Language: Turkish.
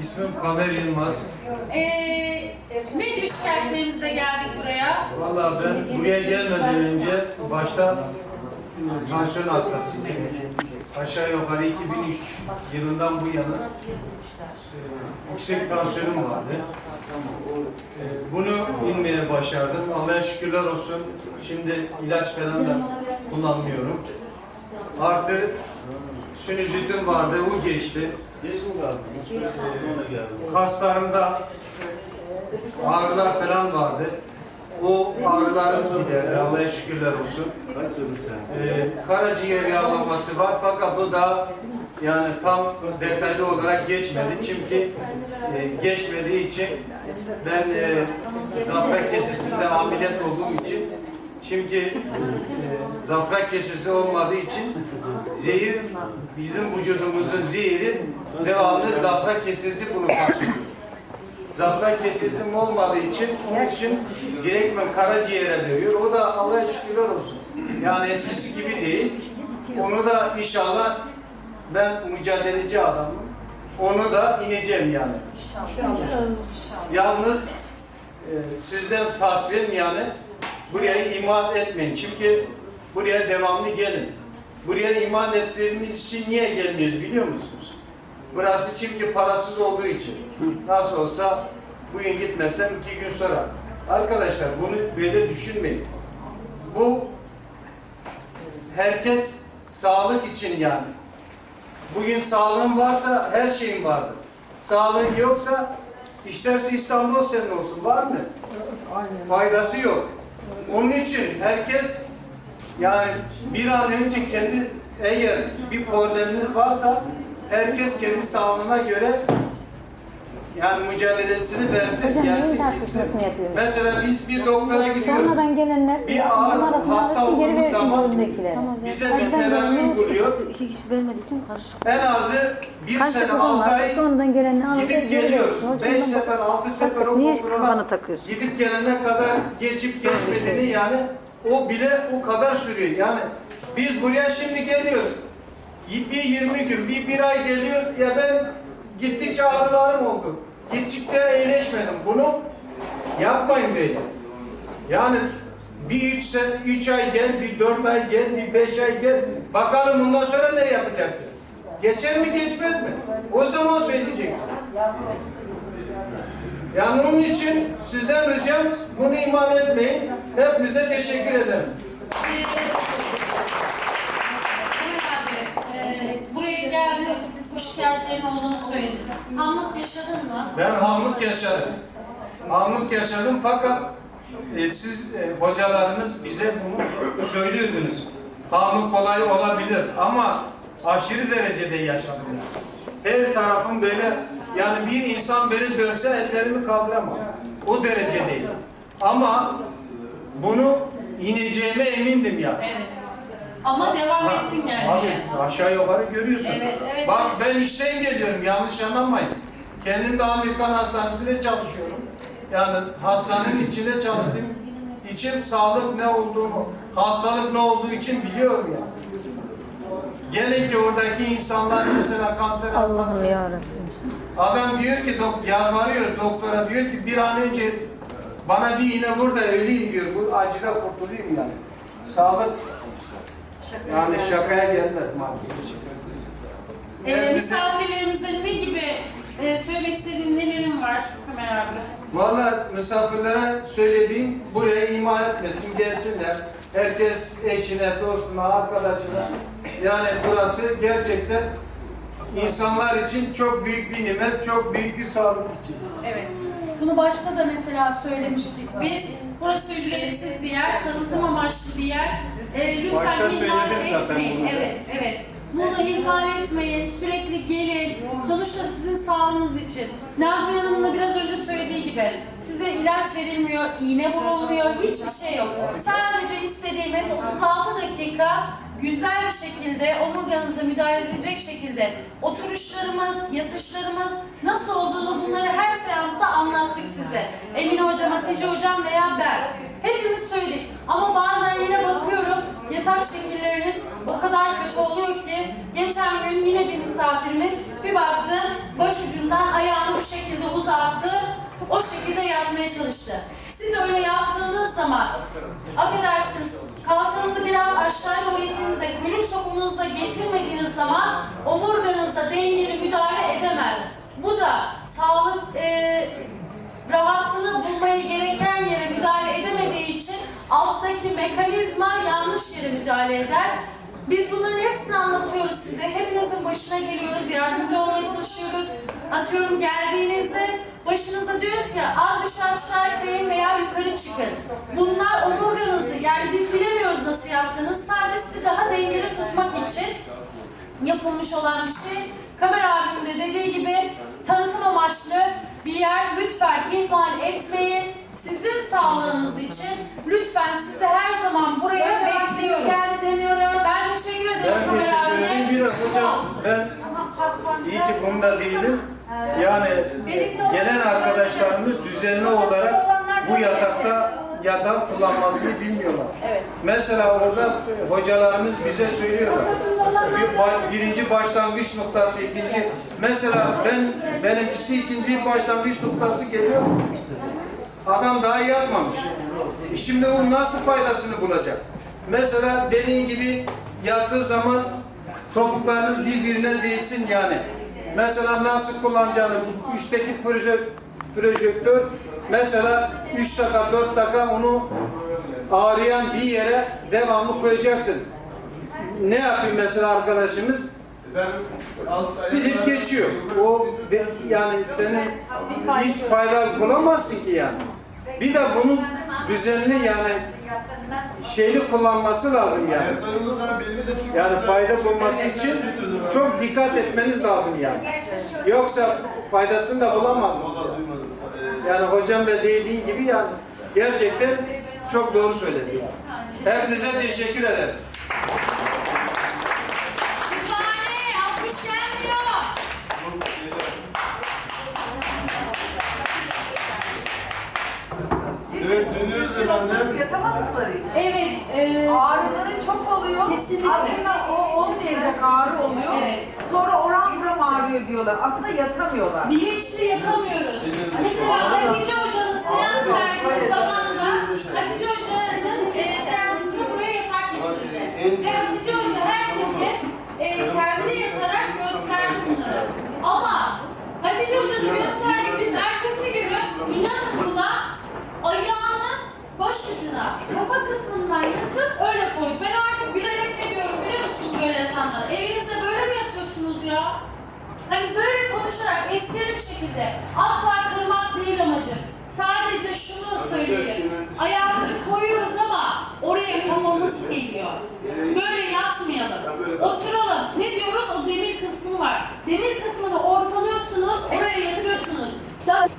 İsmim Kamer Yılmaz. Ee, ne gibi şikayetlerimizle geldik buraya? Vallahi ben buraya gelmeden önce başta tansiyon hastasıydım. Aşağı yukarı 2003 yılından bu yana e, yüksek tansiyonum vardı. E, bunu inmeye başardım. Allah'a şükürler olsun. Şimdi ilaç falan da kullanmıyorum. Artı sinüzitim vardı, o geçti. E, kaslarımda ağrılar falan vardı. O ağrılarım giderdi. Allah'a şükürler olsun. Ee, karaciğer yağlanması var fakat bu da yani tam detaylı olarak geçmedi. Çünkü e, geçmediği için ben e, zafer kesesinde ameliyat olduğum için çünkü e, zafer kesesi olmadığı için zehir bizim vücudumuzun zehiri devamlı zafer kesesi bunu karşılıyor. Zafer kesesim olmadığı için onun için direktmen karaciğere veriyor. O da Allah'a şükürler olsun. Yani eskisi gibi değil. Onu da inşallah ben mücadeleci adamım. Onu da ineceğim yani. Yalnız e, sizden tasviyem yani buraya iman etmeyin. Çünkü buraya devamlı gelin. Buraya iman ettiğimiz için niye gelmiyoruz biliyor musunuz? Burası çünkü parasız olduğu için. Nasıl olsa bugün gitmesem iki gün sonra. Arkadaşlar bunu böyle düşünmeyin. Bu herkes sağlık için yani. Bugün sağlığın varsa her şeyin vardır. Sağlığın yoksa isterse İstanbul senin olsun. Var mı? Faydası yok. Onun için herkes yani bir an önce kendi eğer bir probleminiz varsa herkes kendi sağlığına göre yani mücadelesini versin, gelsin, gitsin. Mesela biz bir doktora gidiyoruz. Sonradan gelenler Bir ağır hasta olduğumuz zaman önündekiler. bize bir tedavi uyguluyor. İki kişi vermediği için karışık. En azı bir Kaç sene, sefer altı ay gidip geliyoruz. Beş ben sefer, altı sefer o takıyorsun? gidip gelene kadar geçip geçmediğini yani o bile o kadar sürüyor. Yani biz buraya şimdi geliyoruz. Bir 20 gün, bir, bir ay geliyor. Ya ben gittikçe ağrılarım oldu. Gittikçe iyileşmedim. Bunu yapmayın böyle. Yani bir üç, sen, üç ay gel, bir dört ay gel, bir beş ay gel. Bakalım bundan sonra ne yapacaksın? Geçer mi geçmez mi? O zaman söyleyeceksin. Yani onun için sizden ricam bunu iman etmeyin. Hepinize teşekkür ederim. Ee, e, buraya geldin, bu şikayetlerin olduğunu söyledin. Hamlık yaşadın mı? Ben hamlık yaşadım. Hamlık yaşadım fakat e, siz e, hocalarınız bize bunu söylüyordunuz. Hamlık kolay olabilir ama aşırı derecede yaşanıyor. Her tarafım böyle yani bir insan beni dövse ellerimi kaldıramam. O derece değil. Ama bunu ineceğime emindim yani. Evet. Ama devam ettin yani. Abi aşağı yukarı görüyorsun. Evet, evet, Bak evet. ben işten geliyorum yanlış anlamayın. Kendim de Amerikan Hastanesi'nde çalışıyorum. Yani hastanenin içinde çalıştığım için sağlık ne olduğunu, hastalık ne olduğu için biliyorum ya. Gelin ki oradaki insanlar mesela kanser hastası. Adam diyor ki dok yalvarıyor doktora diyor ki bir an önce bana bir iğne vur da öleyim diyor. Bu acıda kurtulayım yani. Sağlık yani şakaya gelmez maalesef. Ee, misafirlerimize ne gibi e, söylemek istediğin nelerin var Ömer abi? Valla misafirlere söylediğim buraya ima etmesin, gelsinler. Herkes eşine, dostuna, arkadaşına. Yani burası gerçekten insanlar için çok büyük bir nimet, çok büyük bir sağlık için. Evet. Bunu başta da mesela söylemiştik. Biz burası ücretsiz bir yer, tanıtım amaçlı bir yer. Ee, lütfen Başta ihmal söyledim zaten etmeyin. bunu. Evet, evet. Bunu ihmal etmeyin, sürekli gelin. Sonuçta sizin sağlığınız için. Nazmi Hanım'ın da biraz önce söylediği gibi size ilaç verilmiyor, iğne vurulmuyor, hiçbir şey yok. Sadece istediğimiz 36 dakika güzel bir şekilde omurganıza müdahale edecek şekilde oturuşlarımız, yatışlarımız nasıl olduğunu bunları her seansta anlattık size. Emine Hocam, Hatice Hocam veya ben. Hepimiz söyledik. Ama bazen yine bakıyorum yatak şekilleriniz o kadar kötü oluyor ki geçen gün yine bir misafirimiz bir baktı başucundan ayağını o şekilde yatmaya çalıştı. Siz öyle yaptığınız zaman, affedersiniz, kalçanızı biraz aşağıya doğru ittiğinizde, kuyruk sokumunuza getirmediğiniz zaman omurganızda dengeli müdahale edemez. Bu da sağlık e, rahatını bulmayı gereken yere müdahale edemediği için alttaki mekanizma yanlış yere müdahale eder. Biz bunların hepsini anlatıyoruz size. Hepinizin başına geliyoruz, yardımcı olmaya çalışıyoruz. Atıyorum geldiğinizde başınıza diyoruz ki az bir şey aşağı kayın veya yukarı çıkın. Bunlar omurganızı yani biz bilemiyoruz nasıl yaptığınız. Sadece sizi daha dengeli tutmak için yapılmış olan bir şey. Kamer abimin de dediği gibi tanıtım amaçlı bir yer lütfen ihmal etmeyin. Sizin sağlığınız için lütfen sizi her zaman buraya bekliyoruz. Ben teşekkür ederim Ben Kamer teşekkür abime. ederim. Bir hocam ben iyi ki bunda değilim. Yani gelen arkadaşlarımız düzenli olarak bu yatakta yatak kullanmasını bilmiyorlar. Mesela orada hocalarımız bize söylüyorlar. Bir, birinci başlangıç noktası, ikinci. Mesela ben benimkisi ikinci başlangıç noktası geliyor. Adam daha yatmamış. E Şimdi o nasıl faydasını bulacak? Mesela dediğin gibi yattığı zaman topuklarınız birbirine değsin yani. Mesela nasıl kullanacağını, üstteki proje, projektör mesela 3 dakika 4 dakika onu ağrıyan bir yere devamlı koyacaksın. Ne yapıyor mesela arkadaşımız? Silip geçiyor. O yani senin hiç fayda bulamazsın ki yani. Bir de bunun düzenli yani şeyli kullanması lazım yani. Yani fayda bulması için çok dikkat etmeniz lazım yani. Yoksa faydasını da bulamazsınız. Yani. Hocam da dediği gibi yani gerçekten çok doğru söyledi. Yani. Hepinize teşekkür ederim. Şifane, efendim. Yatamadıkları için. Evet, e, Ağrıları çok oluyor. Kesinlikle. Aslında o olmayacak ağrı oluyor. Evet. Sonra oran buram ağrıyor diyorlar. Aslında yatamıyorlar. bilinçli yatamıyoruz. Mesela Hatice Hoca'nın seans verdiği zamanda Hatice Hoca'nın e, seansında buraya yatak getirildi. Ve Hatice Hoca herkese e, kendi yatarak gösterdi bunları. Ama Hatice Hoca'nın gösterdiği gün ertesi günü inanın buna ayağını baş ucuna, kafa kısmından yatıp öyle koyup ben artık gülerek ne diyorum biliyor musunuz böyle yatanlara? Evinizde böyle mi yatıyorsunuz ya? Hani böyle konuşarak esprili bir şekilde asla